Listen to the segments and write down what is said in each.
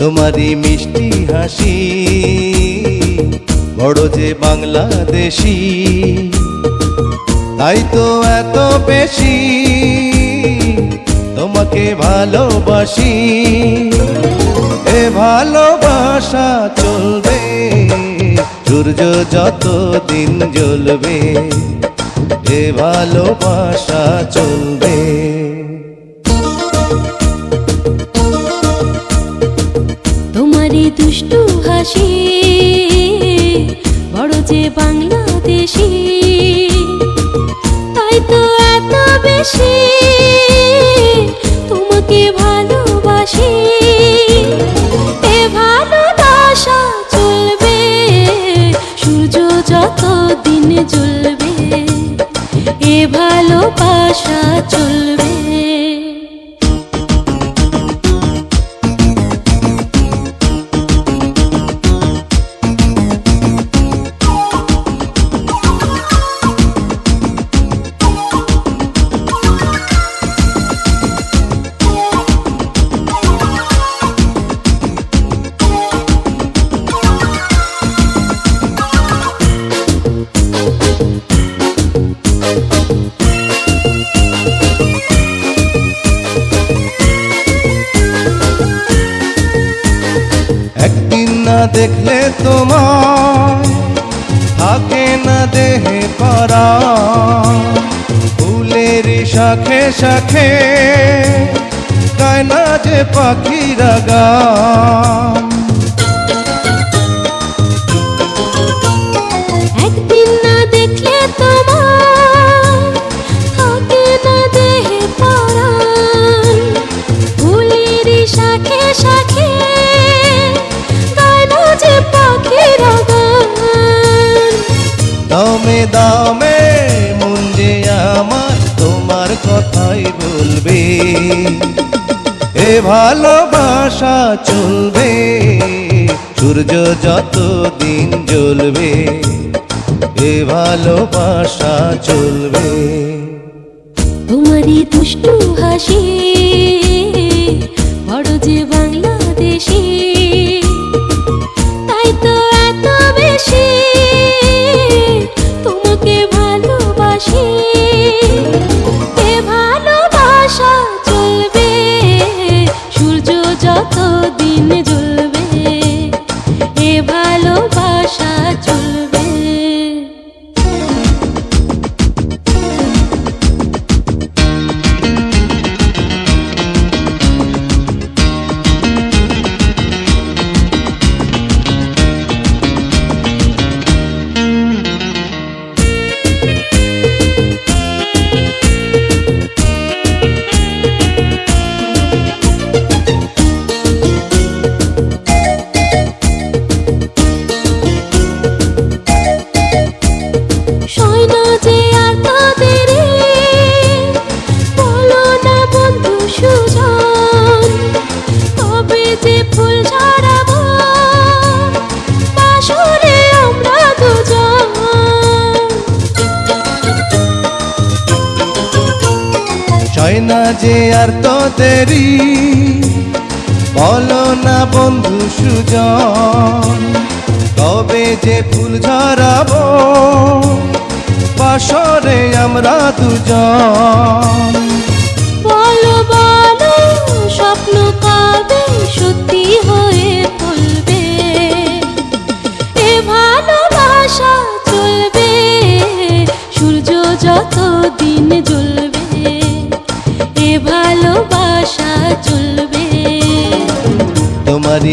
তোমারই মিষ্টি হাসি বড় যে বাংলাদেশি। তাই তো এত বেশি, তোমাকে ভালোবাসি। এ ভালোবাসা চলবে, সূর্য যত দিন জ্বলবে, এ ভালোবাসা চলবে। তোমারই দুষ্টু হাসি, বড় যে বাংলাদেশি বেশি তোমাকে ভালোবাসি। এ ভালোবাসা চলবে সূর্য যত দিন জ্বলবে এ ভালোবাসা চলবে। না দেখলে তোমার থাকে না দেহে পারা। ফুলের শাখে শাখে গায় না যে পাখিরা গান। দমে দমে মন যে আমার তোমার কথাই বলবে। এ ভালোবাসা চলবে, সূর্য যত দিন জ্বলবে, এ ভালোবাসা চলবে। তোমারই দুষ্টু হাসি, বড় যে বাংলাদেশি, তাই তো এত বেশি না যে আর তো দেরি। বলো না বন্ধু সুজন তবে যে ফুল ঝরাবো, বাসরে আমরা দুজন। বলো বলো, স্বপ্ন কবে সত্যি হয়ে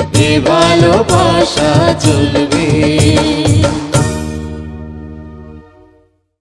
এ ভালোবাসা চলবে।